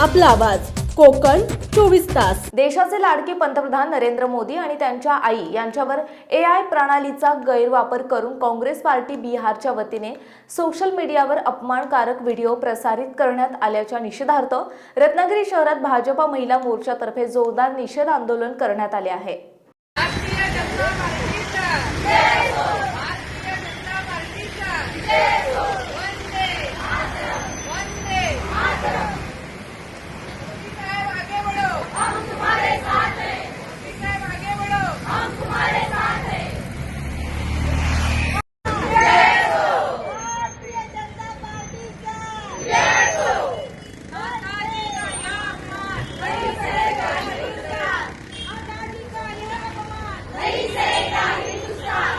आपला आवाज. कोकण चोवीस तास. देशाचे लाडके पंतप्रधान नरेंद्र मोदी आणि त्यांच्या आई यांच्यावर ए आय प्रणालीचा गैरवापर करून काँग्रेस पार्टी बिहारच्या वतीने सोशल मीडियावर अपमानकारक व्हिडिओ प्रसारित करण्यात आल्याच्या निषेधार्थ रत्नागिरी शहरात भाजपा महिला मोर्चातर्फे जोरदार निषेध आंदोलन करण्यात आले आहे. भारतीय जनता पार्टीचा भारतीय जनता पार्टीचा वंदे वंदे मोदी साहेब आगे बढ़ो हम तुम्हारे साथ हैं मोदी साहेब आगे बढ़ो हम तुम्हारे साथ हैं भारतीय जनता पार्टीचा जय हो आजादी का या अपमान नहीं सहेगा हिंदुस्तान आजादी का यह अपमान नहीं सहेगा हिंदुस्तान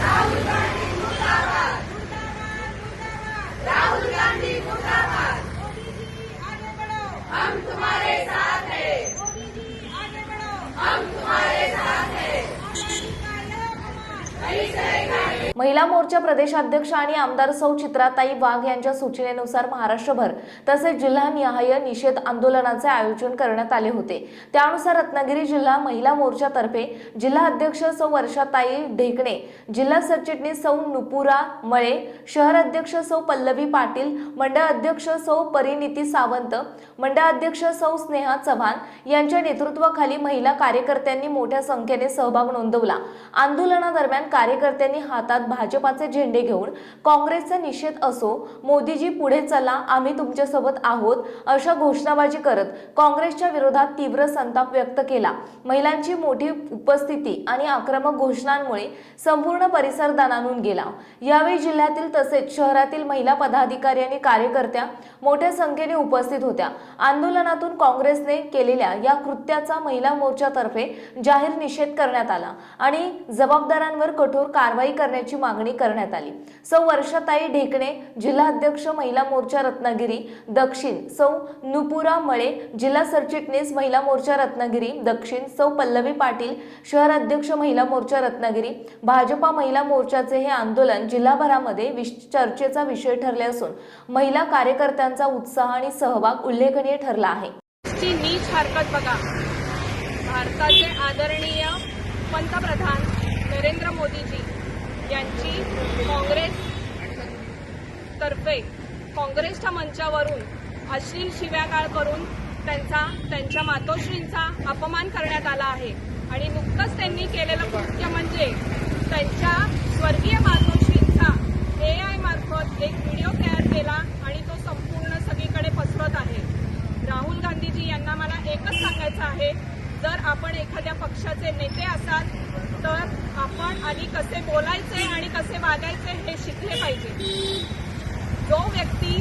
राहुल गांधी मुर्दाबाद मुर्दाबाद राहुल गांधी मुर्दाबाद मोदी जी आगे बढ़ो हम तुम्हारे साथ हैं मोदी जी आगे बढ़ो हम तुम्हारे साथ हैं आजादी का यह अपमान नहीं सहेगा महिला मोर्चा प्रदेशाध्यक्ष आणि आमदार सौ चित्राताई वाघ यांच्या सूचनेनुसार महाराष्ट्रभर तसेच जिल्हानिहाय निषेध आंदोलनाचे आयोजन करण्यात आले होते. त्यानुसार रत्नागिरी जिल्हा महिला मोर्चातर्फे जिल्हा अध्यक्ष सौ वर्षाताई ढेकणे जिल्हा सरचिटणीस सौ नुपुरा मळे शहर अध्यक्ष सौ पल्लवी पाटील मंडळ अध्यक्ष सौ परिणिती सावंत मंडळ अध्यक्ष सौ स्नेहा चव्हाण यांच्या नेतृत्वाखाली महिला कार्यकर्त्यांनी मोठ्या संख्येने सहभाग नोंदवला. आंदोलनादरम्यान कार्यकर्त्यांनी हातात भाजपाचे झेंडे घेऊन काँग्रेसचा निषेध असो मोदीजी पुढे चला आम्ही तुमच्यासोबत आहोत अशा घोषणाबाजी करत काँग्रेसच्या विरोधात तीव्र संताप व्यक्त केला. महिलांची मोठी उपस्थिती आणि आक्रमक घोषणांमुळे संपूर्ण परिसर दणानून गेला. यावेळी जिल्ह्यातील तसेच शहरातील महिला पदाधिकारी आणि कार्यकर्त्या मोठ्या संख्येने उपस्थित होत्या. आंदोलनातून काँग्रेसने केलेल्या या कृत्याचा महिला मोर्चातर्फे जाहीर निषेध करण्यात आला आणि जबाबदारांवर कठोर कारवाई करण्याची मागणी करण्यात आली. सौ वर्षाताई ढेकणे जिल्हाध्यक्ष महिला मोर्चा रत्नागिरी दक्षिण सौ नुपुरा मळे जिल्हा सरचिटणीस महिला मोर्चा रत्नागिरी दक्षिण सौ पल्लवी पाटील शहराध्यक्ष महिला मोर्चा रत्नागिरी भाजपा महिला मोर्चाचे हे आंदोलन जिल्हाभरामध्ये विश- चर्चेचा विषय ठरले असून महिला कार्यकर्त्यांचा उत्साह आणि सहभाग उल्लेखनीय ठरला आहे. नीच हरकत बघा. भारताचे आदरणीय पंतप्रधान नरेंद्र मोदीजी यांची काँग्रेस तर्फे काँग्रेसच्या मंचावरून अश्लील शिव्यागाळ करून त्यांचा त्यांच्या मातोश्रींचा अपमान करण्यात आला आहे. आणि नुकतंच त्यांनी केलेलं कृत्य म्हणजे त्यांच्या स्वर्गीय मातोश्रींचा ए आय मार्फत एक व्हिडिओ तयार केला आणि तो संपूर्ण सगळीकडे पसरत आहे राहुल गांधीजी यांना मला एकच सांगायचं आहे जर आपण एखाद्या पक्षाचे नेते असाल तर आपण आधी कसे बोलायचे आणि कसे वागायचे हे शिकले पाहिजे. जो व्यक्ती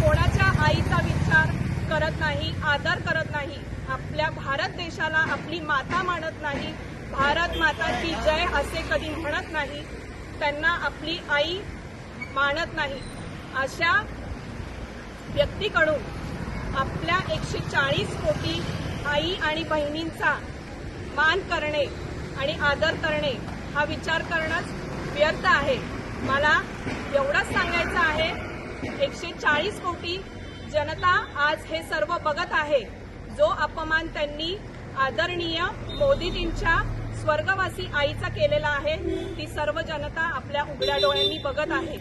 कोणाच्या आईचा विचार करत नाही आदर करत नाही आपल्या भारत देशाला आपली माता मानत नाही भारत माता की जय असे कधी म्हणत नाही त्यांना आपली आई मानत नाही. अशा व्यक्तीकडून आपल्या एकशे चाळीस कोटी आई आणि बहिणींचा मान करणे आणि आदर करणे हा विचार करणंच व्यर्थ आहे. मला एवढंच सांगायचं आहे एकशे चाळीस कोटी जनता आज हे सर्व बघत आहे. जो अपमान त्यांनी आदरणीय मोदीजींच्या स्वर्गवासी आईचा केलेला आहे ती सर्व जनता आपल्या उघड्या डोळ्यांनी बघत आहे.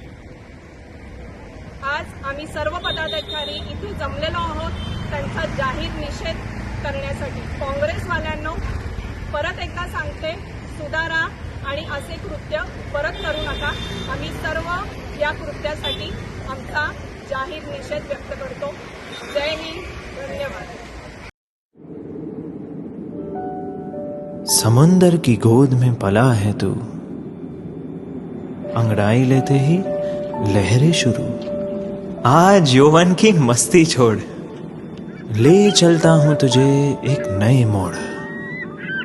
आज आम्ही सर्व पदाधिकारी इथे जमलेलो आहोत त्यांचा जाहीर निषेध करण्यासाठी. काँग्रेसवाल्यांनो परत एकदा सांगते सुधारा आणि असे कृत्य परत करू नका. आम्ही सर्व या कृत्यासाठी आमचा जाहीर निषेध व्यक्त करतो. जय हिंद. धन्यवाद. समंदर की गोद में पला है तू। अंगड़ाई लेते ही लहरें शुरू। आज यौवन की मस्ती छोड़। ले चलता हूं तुझे एक नए मोड़।